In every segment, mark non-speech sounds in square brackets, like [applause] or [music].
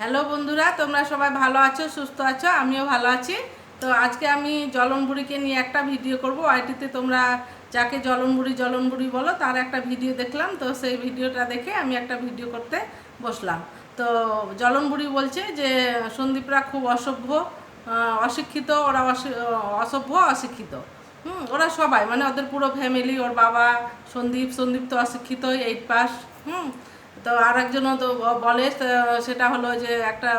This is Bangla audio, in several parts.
হ্যালো বন্ধুরা, তোমরা সবাই ভালো আছো, সুস্থ আছো? আমিও ভালো আছি। তো আজকে আমি জলনবুড়িকে নিয়ে একটা ভিডিও করব। আইটিতে তোমরা যাকে জলনবুড়ি জলনবুড়ি বলো, তার একটা ভিডিও দেখলাম। তো সেই ভিডিওটা দেখে আমি একটা ভিডিও করতে বসলাম। তো জলনবুড়ি বলছে যে, সন্দীপরা খুব অসভ্য অশিক্ষিত, ওরা অসি- অসভ্য, অশিক্ষিত। হুম, ওরা সবাই মানে ওদের পুরো ফ্যামিলি ওর বাবা, সন্দীপ সন্দীপ তো অশিক্ষিত এইট পাস হুম তো আর একজনও তো বলে সেটা হলো যে একটা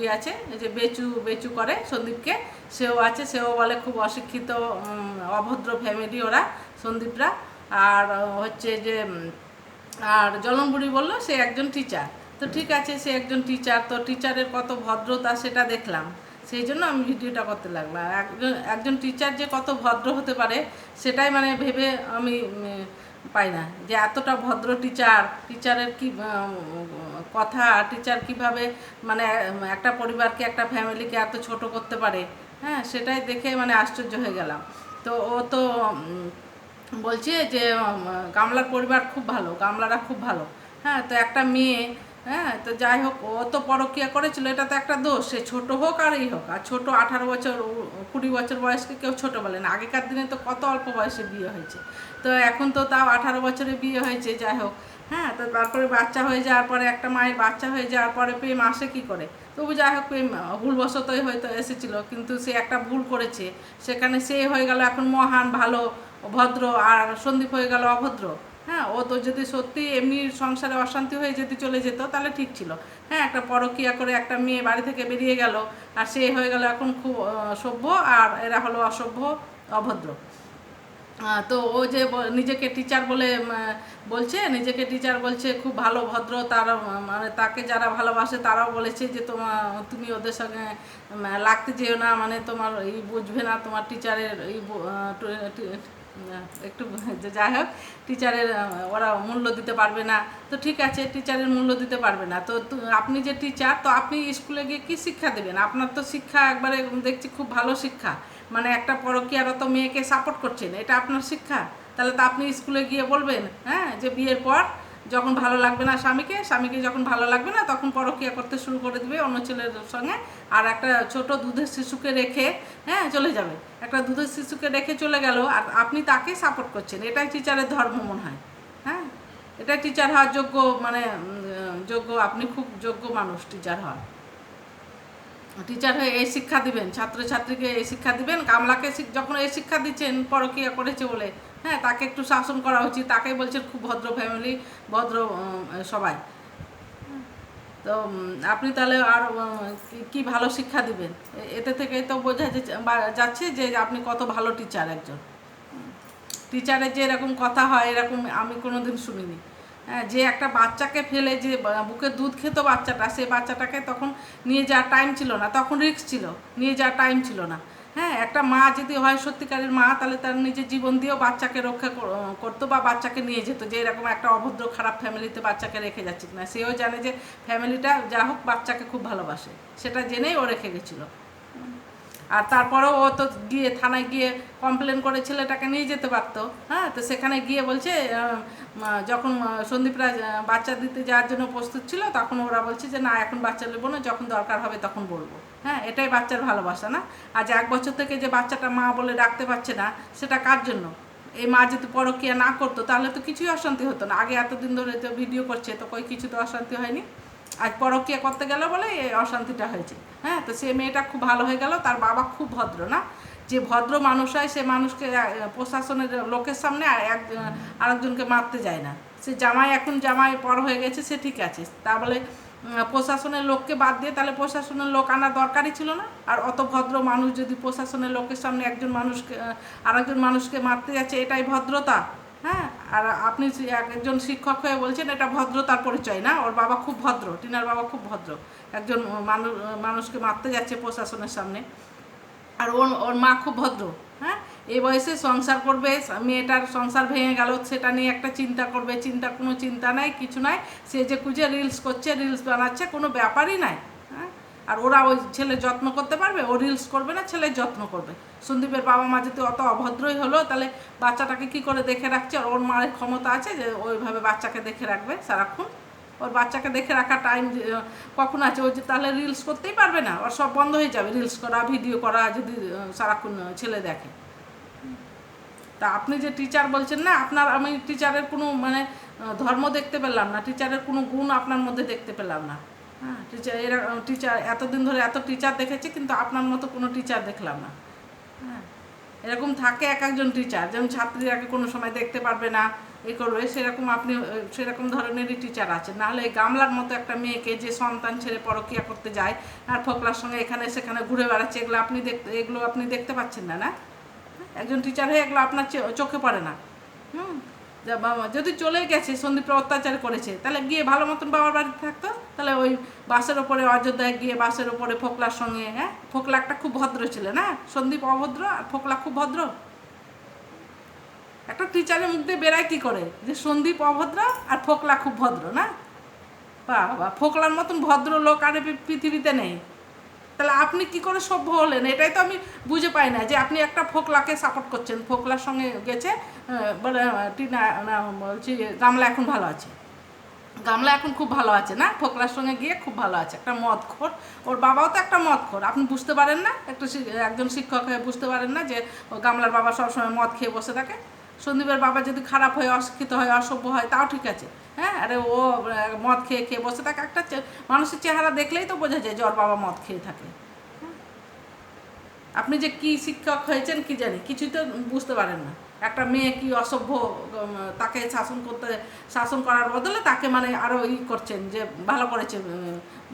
ই আছে, যে বেচু বেচু করে সন্দীপকে। সেও আছে, সেও বলে খুব অশিক্ষিত অভদ্র ফ্যামিলি ওরা, সন্দীপরা। আর হচ্ছে যে আর জলমবুড়ি বলল, সে একজন টিচার তো ঠিক আছে, সে একজন টিচার তো টিচারের কত ভদ্রতা সেটা দেখলাম। সেই জন্য আমি ভিডিওটা করতে লাগলাম। একজন একজন টিচার যে কত ভদ্র হতে পারে, সেটাই মানে ভেবে আমি পাই না। যে এতটা ভদ্র টিচার টিচারের কি কথা টিচার কীভাবে মানে একটা পরিবারকে, একটা ফ্যামিলিকে এত ছোট করতে পারে? হ্যাঁ সেটাই দেখে মানে আশ্চর্য হয়ে গেলাম। তো ও তো বলছে যে গামলার পরিবার খুব ভালো, গামলারা খুব ভালো। হ্যাঁ তো একটা মেয়ে হ্যাঁ তো যাই হোক, ও তো পরকিয়া করেছিল, এটা তো একটা দোষ। সে ছোট হোক আর এই হোক, আর ছোট আঠারো বছর কুড়ি বছর বয়সকে কেউ ছোট বলে না। আগেকার দিনে তো কত অল্প বয়সে বিয়ে হয়েছে। তো এখন তো তাও আঠারো বছরে বিয়ে হয়েছে, যাই হোক। হ্যাঁ তো তারপরে বাচ্চা হয়ে যাওয়ার পরে, একটা মায়ের বাচ্চা হয়ে যাওয়ার পরে প্রেম আসে কী করে? তবু যাই হোক, প্রেম ভুলবশতই হয়তো এসেছিল, কিন্তু সে একটা ভুল করেছে। সেখানে সে হয়ে গেল এখন মহান, ভালো, ভদ্র, আর সন্দীপ হয়ে গেল অভদ্র। হ্যাঁ ও তো যদি সত্যি এমনি সংসারে অশান্তি হয়ে যদি চলে যেত, তাহলে ঠিক ছিল। হ্যাঁ একটা পরকিয়া করে একটা মেয়ে বাড়ি থেকে বেরিয়ে গেল, আর সে হয়ে গেল এখন খুব সভ্য, আর এরা হলো অসভ্য, অভদ্র। তো ও যে নিজেকে টিচার বলে বলছে, নিজেকে টিচার বলছে, খুব ভালো, ভদ্র, তারা মানে তাকে যারা ভালোবাসে, তারাও বলেছে যে তোমার তুমি ওদের সঙ্গে লাগতে যেও না মানে তোমার এই বুঝবে না, তোমার টিচারের এই একটু [laughs] যাই হোক টিচারের ওরা মূল্য দিতে পারবে না। তো ঠিক আছে টিচারের মূল্য দিতে পারবে না। তো আপনি যে টিচার তো আপনি স্কুলে গিয়ে কী শিক্ষা দেবেন? আপনার তো শিক্ষা একবারে দেখছি খুব ভালো শিক্ষা। মানে একটা পরকীয়ারত মেয়েকে সাপোর্ট করছেন এটা আপনার শিক্ষা? তাহলে তো আপনি স্কুলে গিয়ে বলবেন হ্যাঁ যে বিয়ের পর যখন ভালো লাগবে না স্বামীকে স্বামীকে যখন ভালো লাগবে না, তখন পরকিয়া করতে শুরু করে দিবে অন্য ছেলের সঙ্গে। আর একটা ছোট দুধের শিশুকে রেখে হ্যাঁ চলে যাবে। একটা দুধের শিশুকে রেখে চলে গেল আর আপনি তাকে সাপোর্ট করছেন। এটাই টিচারের ধর্ম মনে হয়। হ্যাঁ? এটা টিচার হওয়ার যোগ্য মানে যোগ্য, আপনি খুব যোগ্য মানুষ টিচার হওয়ার। টিচার হয়ে এই শিক্ষা দিবেন ছাত্রছাত্রীকে এই শিক্ষা দিবেন কামলাকে যখন এই শিক্ষা দিচ্ছেন পরকীয়া করেছে বলে হ্যাঁ তাকে একটু শাসন করা উচিত তাকে বলছেন খুব ভদ্র ফ্যামিলি ভদ্র সবাই। তো আপনি তাহলে আর কি- ভালো শিক্ষা দিবেন? এতে থেকেই তো বোঝা যাচ্ছে- যাচ্ছে যে আপনি কত ভালো টিচার একজন। টিচারের যে এরকম কথা হয় এরকম আমি কোনোদিন শুনিনি। যে একটা বাচ্চাকে ফেলে, যে বুকে দুধ খেত বাচ্চাটা সেই বাচ্চাটাকে তখন নিয়ে যাওয়ার টাইম ছিল না, তখন রিস্ক ছিল, নিয়ে যাওয়ার টাইম ছিল না। হ্যাঁ একটা মা যদি হয়, সত্যিকারের মা, তাহলে তার নিজের জীবন দিয়েও বাচ্চাকে রক্ষা করতো বা বাচ্চাকে নিয়ে যেত, যে এরকম একটা অভদ্র, খারাপ ফ্যামিলিতে বাচ্চাকে রেখে যাচ্ছে না সেও জানে যে ফ্যামিলিটা যা হোক, বাচ্চাকে খুব ভালোবাসে। সেটা জেনেই ও রেখে গেছিল। আর তারপরেও ও তো গিয়ে থানায় গিয়ে কমপ্লেন করে ছেলেটাকে নিয়ে যেতে পারতো। হ্যাঁ তো সেখানে গিয়ে বলছে যখন সন্দীপরা বাচ্চা দিতে যাওয়ার জন্য প্রস্তুত ছিল, তখন ওরা বলছে যে, না, এখন বাচ্চা নেব না, যখন দরকার হবে তখন বলব। হ্যাঁ এটাই বাচ্চার ভালোবাসা, না? আজ এক বছর থেকে যে বাচ্চাটা মা বলে ডাকতে পারছে না, সেটা কার জন্য? এই মা যদি পরকিয়া না করতো, তাহলে তো কিছুই অশান্তি হতো না। আগে এতদিন ধরে তো ভিডিও করছে, তো কই, কিছু তো অশান্তি হয়নি? আজ পরকিয়া করতে গেল বলে এই অশান্তিটা হয়েছে। হ্যাঁ তো সে মেয়েটা খুব ভালো হয়ে গেল, তার বাবা খুব ভদ্র, না? যে ভদ্র মানুষ হয়, সে মানুষকে প্রশাসনের লোকের সামনে এক আরেকজনকে মারতে যায় না। সে জামাই এখন জামাই পর হয়ে গেছে, সে ঠিক আছে। তা বলে প্রশাসনের লোককে বাদ দিয়ে তাহলে প্রশাসনের লোক আনার দরকারই ছিল না? আর অত ভদ্র মানুষ যদি প্রশাসনের লোকের সামনে একজন মানুষকে আরেকজন মানুষকে মারতে যাচ্ছে, এটাই ভদ্রতা? হ্যাঁ আর আপনি একজন শিক্ষক হয়ে বলছেন, এটা ভদ্রতার পরিচয় না? ওর বাবা খুব ভদ্র, টিনার বাবা খুব ভদ্র। একজন মানুষ মানুষকে মারতে যাচ্ছে প্রশাসনের সামনে। আর ওর ওর মা খুব ভদ্র হ্যাঁ? এই বয়সে সংসার করবে, মেয়েটার সংসার ভেঙে গেল, সেটা নিয়ে একটা চিন্তা করবে, চিন্তা, কোনো চিন্তা নাই, কিছু নাই। সে যে খুঁজে রিলস করছে রিলস বানাচ্ছে, কোনো ব্যাপারই নাই। আর ওরা ওই ছেলে যত্ন করতে পারবে, ও রিলস করবে না, ছেলে যত্ন করবে। সন্দীপের বাবা মা যদি অত অভদ্রই হলো, তাহলে বাচ্চাটাকে কি করে দেখে রাখছে? আর ওর মায়ের ক্ষমতা আছে যে ওইভাবে বাচ্চাকে দেখে রাখবে সারাক্ষণ। ওর বাচ্চাকে দেখে রাখা টাইম কখন আছে? ও যে তাহলে রিলস করতেই পারবে না। ওর সব বন্ধ হয়ে যাবে রিলস করা ভিডিও করা, যদি সারাক্ষণ ছেলে দেখে। তা আপনি যে টিচার বলছেন না, আপনার, আমি টিচারের কোনো মানে ধর্ম দেখতে পেলাম না টিচারের কোনো গুণ আপনার মধ্যে দেখতে পেলাম না। হ্যাঁ টিচার এরা টিচার এতদিন ধরে এত টিচার দেখেছি, কিন্তু আপনার মতো কোনো টিচার দেখলাম না। হ্যাঁ এরকম থাকে এক একজন টিচার যেমন ছাত্রীরাকে কোনো সময় দেখতে পারবে না এই করবে, সেরকম আপনি সেরকম ধরনেরই টিচার আছেন। নাহলে এই গামলার মতো একটা মেয়েকে যে সন্তান ছেড়ে পরকিয়া করতে যায়, আর ফোকলার সঙ্গে এখানে সেখানে ঘুরে বেড়াচ্ছে, এগুলো আপনি দেখতে, এগুলো আপনি দেখতে পাচ্ছেন না না? একজন টিচার হয়ে এগুলো আপনার চোখে পড়ে না। হুম যদি চলে গেছে, সন্দীপরা অত্যাচার করেছে, তাহলে গিয়ে ভালো মতন বাবার বাড়িতে থাকতো? তাহলে ওই বাসের ওপরে অযোধ্যায় গিয়ে বাসের ওপরে ফোকলার সঙ্গে হ্যাঁ? ফোকলা একটা খুব ভদ্র ছিল, না? সন্দীপ অভদ্র আর ফোকলা খুব ভদ্র। একটা টিচারের মুখ দিয়ে বেড়ায় কী করে? যে সন্দীপ অভদ্র আর ফোকলা খুব ভদ্র, না? বাবা, ফোকলার মতন ভদ্র লোক আর পৃথিবীতে নেই। তাহলে আপনি কি করে সভ্য হলেন? এটাই তো আমি বুঝে পাই না যে আপনি একটা ফোকলাকে সাপোর্ট করছেন। ফোকলার সঙ্গে গেছে বলে টিনা বলছি গামলা এখন ভালো আছে। গামলা এখন খুব ভালো আছে, না? ফোকলার সঙ্গে গিয়ে খুব ভালো আছে, একটা মদ খোর ওর বাবাও তো একটা মদ খোর আপনি বুঝতে পারেন না? একটা একজন শিক্ষক হয়ে বুঝতে পারেন না যে ও গামলার বাবা সবসময় মদ খেয়ে বসে থাকে। সন্দীপের বাবা যদি খারাপ হয়, অশিক্ষিত হয়, অসভ্য হয়, তাও ঠিক আছে। হ্যাঁ? আরে ও মদ খেয়ে খেয়ে বসে থাকে। একটা মানুষের চেহারা দেখলেই তো বোঝা যায় যে ওর বাবা মদ খেয়ে থাকে। হ্যাঁ? আপনি যে কি শিক্ষক হয়েছেন, কি জানি? কিছুই তো বুঝতে পারেন না। একটা মেয়ে কি অসভ্য তাকে শাসন করতে শাসন করার বদলে তাকে মানে আরও ই করছেন যে ভালো করেছে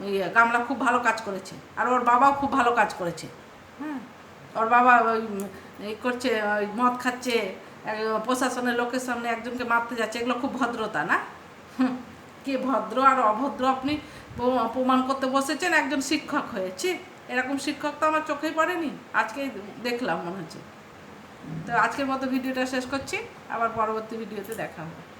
ইয়ে, গামলা খুব ভালো কাজ করেছে। আর ওর বাবাও খুব ভালো কাজ করেছে। হ্যাঁ? ওর বাবা ওই ই করছে ওই মদ খাচ্ছে প্রশাসনের লোকের সামনে একজনকে মারতে যাচ্ছে এগুলো খুব ভদ্রতা না? কে ভদ্র আর অভদ্র আপনি প্রমাণ করতে বসেছেন একজন শিক্ষক হয়েছে। এরকম শিক্ষক তো আমার চোখেই পড়েনি। আজকেই দেখলাম মনে হচ্ছে। তো আজকের মতো ভিডিওটা শেষ করছি। আবার পরবর্তী ভিডিওতে দেখা হবে।